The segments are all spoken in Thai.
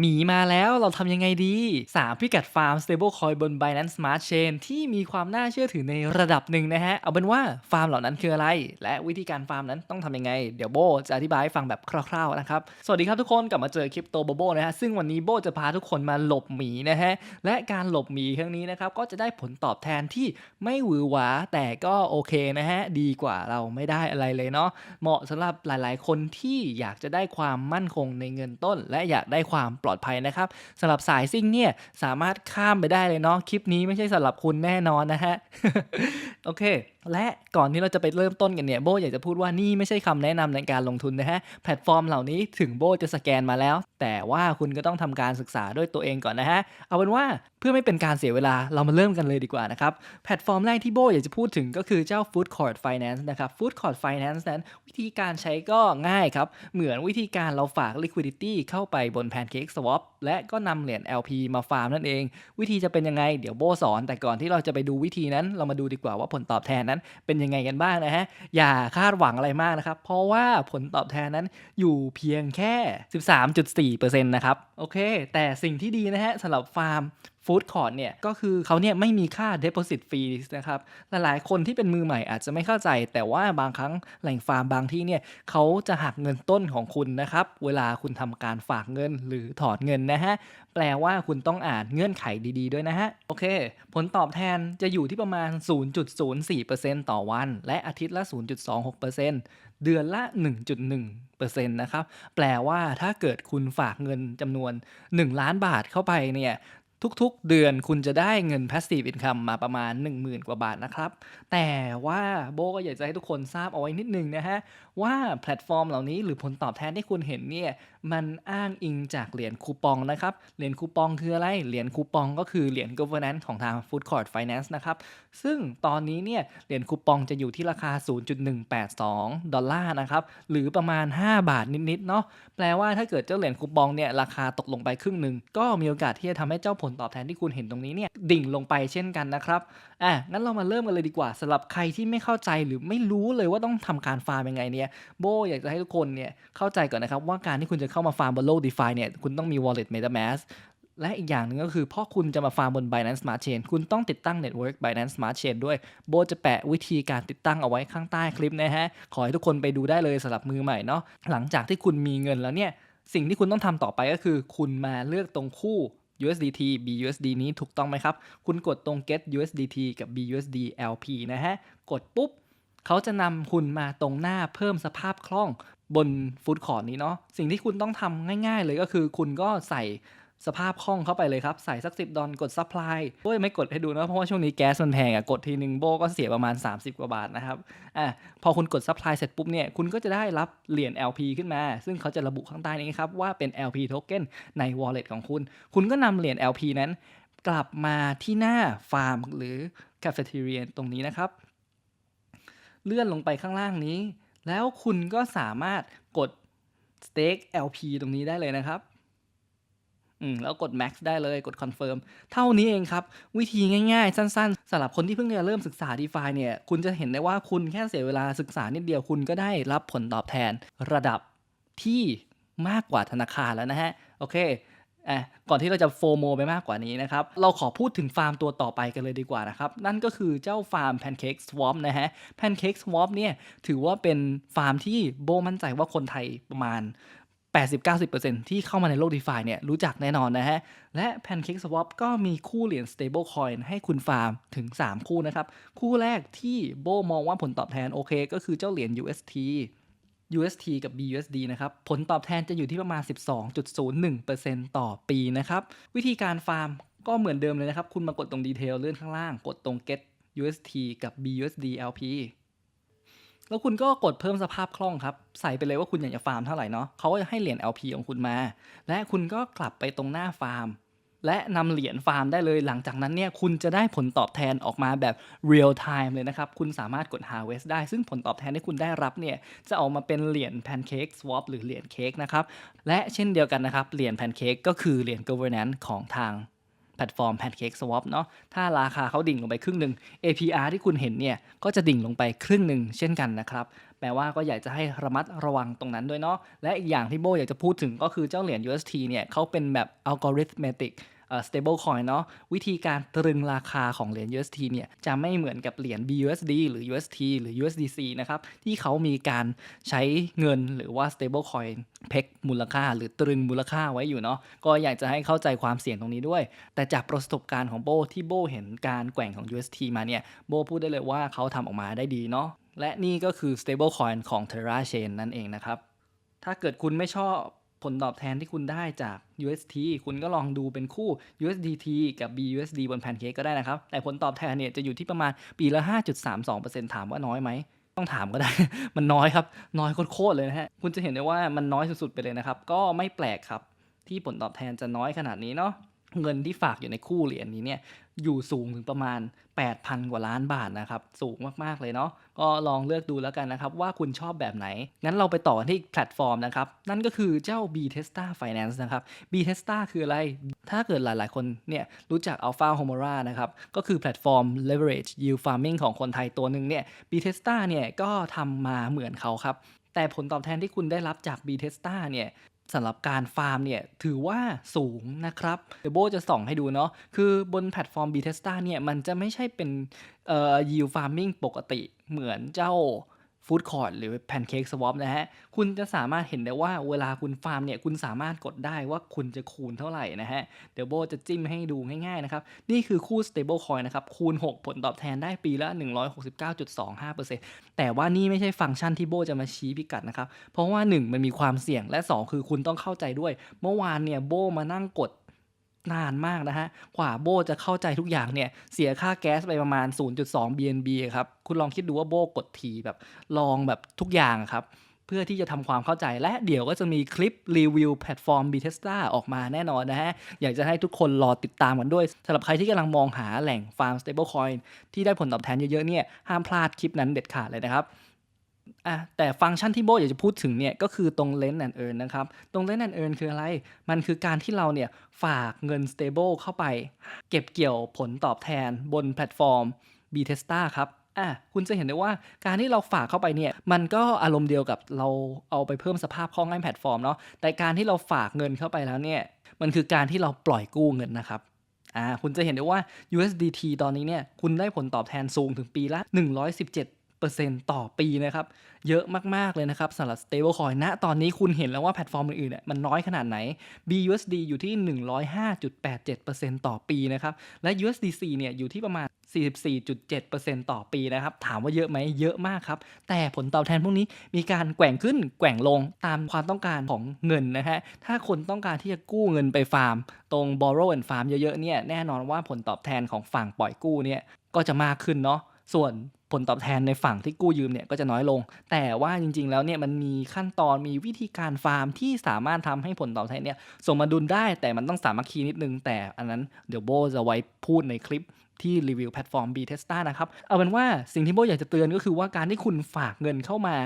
หมีมาแล้วเราทำยังไงดี 3 พิกัดฟาร์ม stablecoin บน Binance Smart Chain ที่มีความน่าเชื่อถือในระดับหนึ่งนะฮะ เอาเป็นว่าฟาร์มเหล่านั้นคืออะไร และวิธีการฟาร์มนั้นต้องทำยังไง เดี๋ยวโบจะอธิบายให้ฟังแบบคร่าวๆนะครับ สวัสดีครับทุกคนกลับมาเจอคริปโตโบโบนะฮะ ซึ่งวันนี้โบจะพาทุกคนมาหลบหมีนะฮะ และการหลบหมีครั้งนี้นะครับก็จะได้ผลตอบแทนที่ไม่หวือหวาแต่ก็โอเคนะฮะดีกว่าเราไม่ได้อะไรเลยเนาะเหมาะสำหรับหลาย ๆ คนที่อยากจะได้ความมั่นคงในเงินต้น และอยากได้ความปลปลอดภัยนะครับสำหรับสายซิ่งเนี่ยสามารถข้ามไปได้เลยเนาะคลิปนี้ไม่ใช่สำหรับคุณแน่นอนนะฮะโอเค และก่อนที่เราจะไปเริ่มต้นกันเนี่ยโบอยากจะพูดว่านี่ไม่ใช่คำแนะนำในการลงทุนนะฮะ แพลตฟอร์มเหล่านี้ถึงโบจะสแกนมาแล้ว แต่ว่าคุณก็ต้องทำการศึกษาด้วยตัวเองก่อนนะฮะ เอาเป็นว่าเพื่อไม่เป็นการเสียเวลาเรามาเริ่มกันเลยดีกว่านะครับ แพลตฟอร์มแรกที่โบอยากจะพูดถึงก็คือเจ้า Food Court Finance นะครับ Food Court Finance นั้น วิธีการใช้ก็ง่ายครับ เหมือนวิธีการเราฝาก liquidity เข้าไปบน Pancake Swap และก็นำเหรียญ LP มาฟาร์มนั่นเอง วิธีจะเป็นยังไงเดี๋ยวโบสอน แต่ก่อนที่เราจะไปดูวิธีนั้นเรามาดูดีกว่าว่าผลตอบแทนนั้นเป็นยังไงกันบ้างนะฮะ อย่าคาดหวังอะไรมากนะครับ เพราะว่าผลตอบแทนนั้นอยู่เพียงแค่ 13.4%นะครับ โอเค แต่สิ่งที่ดีนะฮะสำหรับฟาร์ม ฟู้ดคอร์ t เนี่ยก็คือเขาเนี่ยไม่มีค่า Deposit Fee นะครับหลายๆคนที่เป็นมือใหม่อาจจะไม่เข้าใจ แต่ว่าบางครั้งแหล่งฟาร์มบางที่เนี่ยเขาจะหักเงินต้นของคุณนะครับ เวลาคุณทำการฝากเงินหรือถอนเงินนะฮะ แปลว่าคุณต้องอ่านเงื่อนไขดีๆด้วยนะฮะ โอเค ผลตอบแทนจะอยู่ที่ประมาณ 0.04%ต่อวัน และอาทิตย์ละ 0.26%เดือนละ 1.1%นะครับ แปลว่าถ้าเกิดคุณฝากเงินจำนวน 1 ล้านบาทเข้าไปเนี่ย ทุกๆ เดือนคุณจะได้เงิน passive income มาประมาณ 10,000 กว่าบาทนะครับ แต่ว่าโบก็อยากจะให้ทุกคนทราบเอาไว้นิดนึงนะฮะ ว่าแพลตฟอร์มเหล่านี้หรือผลตอบแทนที่คุณเห็นเนี่ยมันอ้างอิงจากเหรียญคูปองนะครับ เหรียญคูปองคืออะไร เหรียญคูปองก็คือเหรียญ governance ของทาง Food Court Finance นะครับ ซึ่งตอนนี้เนี่ย เหรียญคูปองจะอยู่ที่ราคา 0.182 ดอลลาร์นะครับ หรือประมาณ 5 บาทนิด ๆ เนาะ แปลว่าถ้าเกิดเจ้าเหรียญคูปองเนี่ย ราคาตกลงไปครึ่งหนึ่ง ก็มีโอกาสที่จะทำให้เจ้าผลตอบแทนที่คุณเห็นตรงนี้เนี่ย ดิ่งลงไปเช่นกันนะครับ อะ งั้นเรามาเริ่มกันเลยดีกว่าสำหรับใครที่ไม่เข้าใจหรือไม่รู้เลยว่าต้องทำการฟาร์มยังไงเนี่ย โบอยากจะให้ทุกคนเนี่ยเข้าใจก่อนนะครับว่าการที่คุณจะเข้ามาฟาร์มบนโลก DeFi เนี่ยคุณต้องมี wallet MetaMask และอีกอย่างหนึ่งก็คือเพราะคุณจะมาฟาร์มบน Binance Smart Chain คุณต้องติดตั้ง Network Binance Smart Chain ด้วย โบจะแปะวิธีการติดตั้งเอาไว้ข้างใต้คลิปนะฮะ ขอให้ทุกคนไปดูได้เลยสำหรับมือใหม่เนาะ หลังจากที่คุณมีเงินแล้วเนี่ย สิ่งที่คุณต้องทำต่อไปก็คือ คุณมาเลือกตรงคู่ USDT BUSD นี้ถูกต้องไหมครับ คุณกดตรง get USDT กับ BUSD LP นะฮะ กดปุ๊บ เขาจะนำคุณมาตรงหน้าเพิ่มสภาพคล่อง บนฟู้ดคอร์ t นี้เนาะสิ่งที่คุณต้องทำง่าย ๆ เลยก็คือคุณก็ใส่สภาพคล่องเข้าไปเลยครับ ใส่สักสิบดอลกดซัพพลายโบยไม่กดให้ดูนะ เพราะว่าช่วงนี้แก๊สมันแพงอะกดทีหนึ่งโบก็เสียประมาณ 30 กว่าบาทนะครับอะพอคุณกดซัพพลายเสร็จปุ๊บเนี่ย คุณก็จะได้รับเหรียญ LP ขึ้นมา ซึ่งเขาจะระบุข้างใต้นี้ครับ ว่าเป็น LP token ใน wallet ของคุณ คุณก็นำเหรียญ LP นั้น กลับมาที่หน้าฟาร์มหรือ cafeteria ตรงนี้นะครับ เลื่อนลงไปข้างล่างนี้ แล้วคุณก็สามารถกด stake LP ตรงนี้ได้เลยนะครับอืมแล้วกด max ได้เลยกด confirm เท่านี้เองครับ วิธีง่ายๆ สั้นๆสำหรับคนที่เพิ่งจะเริ่มศึกษา DeFi เนี่ย คุณจะเห็นได้ว่าคุณแค่เสียเวลาศึกษานิดเดียวคุณก็ได้รับผลตอบแทนระดับที่มากกว่าธนาคารแล้วนะฮะ โอเค อะก่อนที่เราจะโฟโมไปมากกว่านี้นะครับ เราขอพูดถึงฟาร์มตัวต่อไปกันเลยดีกว่านะครับ นั่นก็คือเจ้าฟาร์ม Pancake Swap นะฮะ Pancake Swap เนี่ยถือว่าเป็นฟาร์มที่โบมั่นใจว่าคนไทยประมาณ 80-90%ที่เข้ามาในโลก DeFi เนี่ยรู้จักแน่นอนนะฮะ และ Pancake Swap ก็มีคู่เหรียญ Stablecoin ให้คุณฟาร์มถึง 3 คู่นะครับ คู่แรกที่โบมองว่าผลตอบแทนโอเค ก็คือเจ้าเหรียญ UST UST กับ BUSD นะครับ ผลตอบแทนจะอยู่ที่ประมาณ 12.01%ต่อปีนะครับ วิธีการฟาร์มก็เหมือนเดิมเลยนะครับ คุณมากดตรงดีเทลเลื่อนข้างล่าง กดตรง get UST กับ BUSD LP แล้วคุณก็กดเพิ่มสภาพคล่องครับ ใส่ไปเลยว่าคุณอยากจะฟาร์มเท่าไหร่เนาะเขาก็จะให้เหรียญ LP ของคุณมา และคุณก็กลับไปตรงหน้าฟาร์ม และนำเหรียญฟาร์มได้เลย หลังจากนั้นเนี่ยคุณจะได้ผลตอบแทนออกมาแบบ real time เลยนะครับ คุณสามารถกด harvest ได้ ซึ่งผลตอบแทนที่คุณได้รับเนี่ยจะออกมาเป็นเหรียญ pancake swap หรือเหรียญเค้กนะครับ และเช่นเดียวกันนะครับ เหรียญ pancake ก็คือเหรียญ governance ของทาง แพลตฟอร์ม Pancake Swap เนาะถ้าราคาเขาดิ่งลงไปครึ่งหนึ่ง APR ที่คุณเห็นเนี่ยก็จะดิ่งลงไปครึ่งหนึ่งเช่นกันนะครับแปลว่าก็อยากจะให้ระมัดระวังตรงนั้นด้วยเนาะและอีกอย่างที่โบอยากจะพูดถึงก็คือเจ้าเหรียญ UST เนี่ยเขาเป็นแบบ algorithmic เอ่อ stable coin เนาะวิธีการตรึงราคาของเหรียญ UST เนี่ยจะไม่เหมือนกับเหรียญ BUSD หรือ UST หรือ USDC นะครับที่เขามีการใช้เงินหรือว่า stable coin เพกมูลค่าหรือตรึงมูลค่าไว้อยู่เนาะก็อยากจะให้เข้าใจความเสี่ยงตรงนี้ด้วย แต่จากประสบการณ์ของโบที่โบเห็นการแกว่งของ UST มาเนี่ยโบพูดได้เลยว่าเขาทำออกมาได้ดีเนาะและนี่ก็คือ stable coin ของ Terra Chain นั่นเองนะครับ ถ้าเกิดคุณไม่ชอบ ผลตอบแทนที่คุณได้จาก UST คุณก็ลองดูเป็นคู่ USDT กับ BUSD บนแพนเค้กก็ได้นะครับ แต่ผลตอบแทนเนี่ยจะอยู่ที่ประมาณปีละ 5.32%ถามว่าน้อยไหม ต้องถามก็ได้ มันน้อยครับ น้อยโคตรเลยนะฮะ คุณจะเห็นได้ว่ามันน้อยสุดๆไปเลยนะครับ ก็ไม่แปลกครับ ที่ผลตอบแทนจะน้อยขนาดนี้เนาะ เงินที่ฝากอยู่ในคู่เหรียญนี้เนี่ยอยู่สูงถึงประมาณ 8,000 กว่าล้านบาทนะครับ สูงมาก ๆ เลยเนาะก็ลองเลือกดูแล้วกันนะครับ ว่าคุณชอบแบบไหน งั้นเราไปต่อที่แพลตฟอร์มนะครับ นั่นก็คือเจ้า b t e s t a Finance นะครับ b t e s t a คืออะไร ถ้าเกิดหลาย ๆ คนเนี่ยรู้จัก Alpha Homora นะครับ ก็คือแพลตฟอร์ม leverage yield farming ของคนไทยตัวหนึ่งเนี่ย b t e s t a เนี่ยก็ทำมาเหมือนเขาครับแต่ผลตอบแทนที่คุณได้รับจาก b t e s t a เนี่ย สำหรับการฟาร์มเนี่ยถือว่าสูงนะครับเดี๋ยวโบจะส่องให้ดูเนาะคือบนแพลตฟอร์ม b t e s t a เนี่ยมันจะไม่ใช่เป็นเอ่อยิวฟาร์มิงปกติเหมือนเจ้า ฟู้ดคอร์ดหรือแพนเค้กสวอปนะฮะ คุณจะสามารถเห็นได้ว่าเวลาคุณฟาร์มเนี่ย คุณสามารถกดได้ว่าคุณจะคูณเท่าไหร่นะฮะ เดี๋ยวโบจะจิ้มให้ดูง่ายๆนะครับ นี่คือคู่ stable coin นะครับ คูณ 6 ผลตอบแทนได้ปีละ 169.25%แต่ว่านี่ไม่ใช่ฟังก์ชันที่โบจะมาชี้พิกัดนะครับ เพราะว่า 1 มันมีความเสี่ยงและ 2 คือคุณต้องเข้าใจด้วย เมื่อวานเนี่ยโบมานั่งกด นานมากนะฮะ กว่าโบจะเข้าใจทุกอย่างเนี่ย เสียค่าแก๊สไปประมาณ 0.2 BNB ครับ คุณลองคิดดูว่าโบกดทีแบบลองแบบทุกอย่างครับ เพื่อที่จะทำความเข้าใจและเดี๋ยวก็จะมีคลิปรีวิวแพลตฟอร์ม b t e s t a ออกมาแน่นอนนะฮะ อยากจะให้ทุกคนรอติดตามกันด้วยสำหรับใครที่กำลังมองหาแหล่งฟาร์ม stablecoin ที่ได้ผลตอบแทนเยอะๆเนี่ยห้ามพลาดคลิปนั้นเด็ดขาดเลยนะครับ อะแต่ฟังก์ชันที่โบอยากจะพูดถึงเนี่ยก็คือตรง lend and earn นะครับ ตรง lend and earn คืออะไร มันคือการที่เราเนี่ยฝากเงิน stable เข้าไป เก็บเกี่ยวผลตอบแทนบนแพลตฟอร์ม b t e s t a ครับอะคุณจะเห็นได้ว่าการที่เราฝากเข้าไปเนี่ยมันก็อารมณ์เดียวกับเราเอาไปเพิ่มสภาพคล่องให้แพลตฟอร์มเนาะแต่การที่เราฝากเงินเข้าไปแล้วเนี่ยมันคือการที่เราปล่อยกู้เงินนะครับอ่าคุณจะเห็นได้ว่า USDT ตอนนี้เนี่ยคุณได้ผลตอบแทนสูงถึงปีละ 117 ต่อปีนะครับ เยอะมาก ๆ เลยนะครับสำหรับ stablecoin ณตอนนี้คุณเห็นแล้วว่าแพลตฟอร์มอื่นๆเนี่ยมันน้อยขนาดไหน BUSD อยู่ที่ 105.87%ต่อปีนะครับ และ USDC เนี่ยอยู่ที่ประมาณ 44.7%ต่อปีนะครับ ถามว่าเยอะไหมเยอะมากครับ แต่ผลตอบแทนพวกนี้มีการแกว่งขึ้นแกว่งลงตามความต้องการของเงินนะฮะถ้าคนต้องการที่จะกู้เงินไปฟาร์ม ตรง borrow and farm เยอะๆเนี่ยแน่นอนว่าผลตอบแทนของฝั่งปล่อยกู้เนี่ยก็จะมากขึ้นเนาะ ส่วนผลตอบแทนในฝั่งที่กู้ยืมเนี่ยก็จะน้อยลง แต่ว่าจริง ๆ แล้วเนี่ยมันมีขั้นตอนมีวิธีการฟาร์มที่สามารถทำให้ผลตอบแทนเนี่ยสมดุลได้แต่มันต้องสามัคคีนิดนึง แต่อันนั้นเดี๋ยวโบจะไว้พูดในคลิปที่รีวิวแพลตฟอร์ม b t e s t a นะครับ เอาเป็นว่าสิ่งที่โบอยากจะเตือนก็คือว่าการที่คุณฝากเงินเข้ามา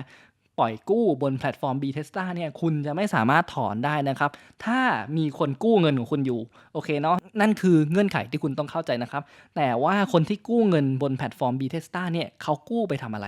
ปล่อยกู้บนแพลตฟอร์ม b t e s t a เนี่ยคุณจะไม่สามารถถอนได้นะครับ ถ้ามีคนกู้เงินของคุณอยู่ โอเคเนาะนั่นคือเงื่อนไขที่คุณต้องเข้าใจนะครับ แต่ว่าคนที่กู้เงินบนแพลตฟอร์ม b t e s t a เนี่ยเขากู้ไปทำอะไร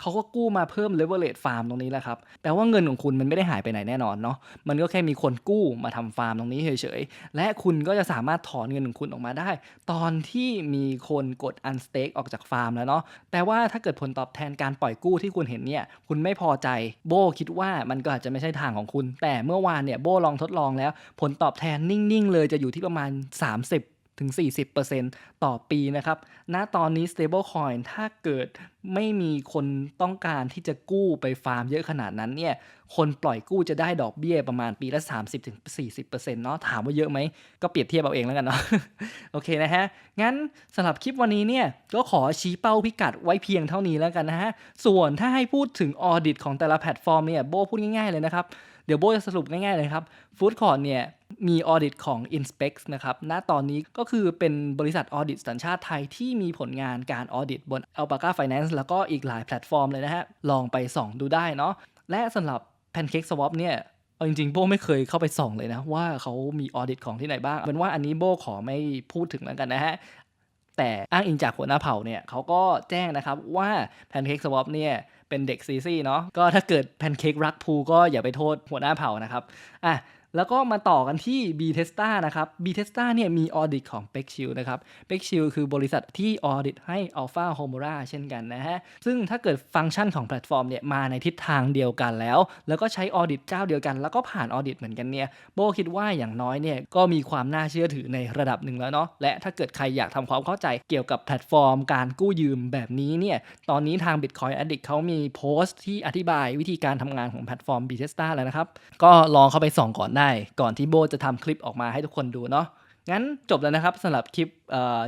เขาก็กู้มาเพิ่ม leverage farm ตรงนี้แหละครับ แปลว่าเงินของคุณมันไม่ได้หายไปไหนแน่นอนเนาะ มันก็แค่มีคนกู้มาทำฟาร์มตรงนี้เฉยๆ และคุณก็จะสามารถถอนเงินของคุณออกมาได้ ตอนที่มีคนกด unstake ออกจากฟาร์มแล้วเนาะ แปลว่าถ้าเกิดผลตอบแทนการปล่อยกู้ที่คุณเห็นเนี่ย คุณไม่พอใจ โบคิดว่ามันก็อาจจะไม่ใช่ทางของคุณ แต่เมื่อวานเนี่ยโบลองทดลองแล้ว ผลตอบแทนนิ่งๆ เลยจะอยู่ที่ประมาณ 30 ถึง 40%ต่อปีนะครับ ณ ตอนนี้ stablecoin ถ้าเกิดไม่มีคนต้องการที่จะกู้ไปฟาร์มเยอะขนาดนั้นเนี่ย คนปล่อยกู้จะได้ดอกเบี้ยประมาณปีละ 30-40%เนาะ ถามว่าเยอะไหม ก็เปรียบเทียบเอาเองแล้วกันเนาะ โอเคนะฮะ งั้นสำหรับคลิปวันนี้เนี่ย ก็ขอชี้เป้าพิกัดไว้เพียงเท่านี้แล้วกันนะฮะ ส่วนถ้าให้พูดถึงออดิตของแต่ละแพลตฟอร์มเนี่ย โบพูดง่ายๆเลยนะครับ เดี๋ยวโบจะสรุปง่ายๆเลยครับ Food Court เนี่ย มีออดิตของ Inspex นะครับ ณ ตอนนี้ก็คือเป็นบริษัทออดิตสัญชาติไทยที่มีผลงานการออดิตบน Alpaca Finance แล้วก็อีกหลายแพลตฟอร์มเลยนะฮะ ลองไปส่องดูได้เนาะ และสำหรับ Pancake Swap เนี่ยเอาจริงๆ โบไม่เคยเข้าไปส่องเลยนะ ว่าเขามีออดิตของที่ไหนบ้าง เป็นว่าอันนี้โบขอไม่พูดถึงแล้วกันนะฮะ แต่อ้างอิงจากหัวหน้าเผ่าเนี่ยเขาก็แจ้งนะครับว่า Pancake Swap เนี่ยเป็นเด็กซีซี่เนาะ ก็ถ้าเกิดแพนเค้กรักพูก็อย่าไปโทษหัวหน้าเผ่านะครับ อะ แล้วก็มาต่อกันที่ b t e s t a นะครับ b t e s t a เนี่ยมีออดิตของ p e x s h i e l นะครับ p e x s h i e l คือบริษัทที่ออดิตให้ Alpha Homura เช่นกันนะฮะ ซึ่งถ้าเกิดฟังก์ชันของแพลตฟอร์มเนี่ยมาในทิศทางเดียวกันแล้ว แล้วก็ใช้ออดิตเจ้าเดียวกัน แล้วก็ผ่านออดิตเหมือนกันเนี่ย โบคิดว่าอย่างน้อยเนี่ยก็มีความน่าเชื่อถือในระดับหนึ่งแล้วเนาะ และถ้าเกิดใครอยากทำความเข้าใจเกี่ยวกับแพลตฟอร์ม การกู้ยืมแบบนี้เนี่ย ตอนนี้ทาง Bitcoin Addict เขามีโพสต์ที่อธิบายวิธีการทำงานของแพลตฟอร์ม b t e s t a แล้วนะครับ ก็ลองเข้าไปส่องก่อนได้ก่อนที่โบจะทำคลิปออกมาให้ทุกคนดูเนาะงั้นจบแล้วนะครับสำหรับคลิป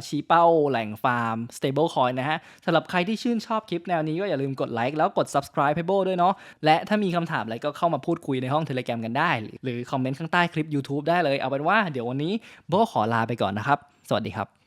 ชี้เป้าแหล่งฟาร์ม stable coin นะฮะสำหรับใครที่ชื่นชอบคลิปแนวนี้ก็อย่าลืมกดไลค์แล้วกด subscribe ให้โบด้วยเนาะและถ้ามีคำถามอะไรก็เข้ามาพูดคุยในห้อง Telegram กันได้ หรือคอมเมนต์ข้างใต้คลิป YouTube ได้เลยเอาเป็นว่าเดี๋ยววันนี้โบขอลาไปก่อนนะครับ สวัสดีครับ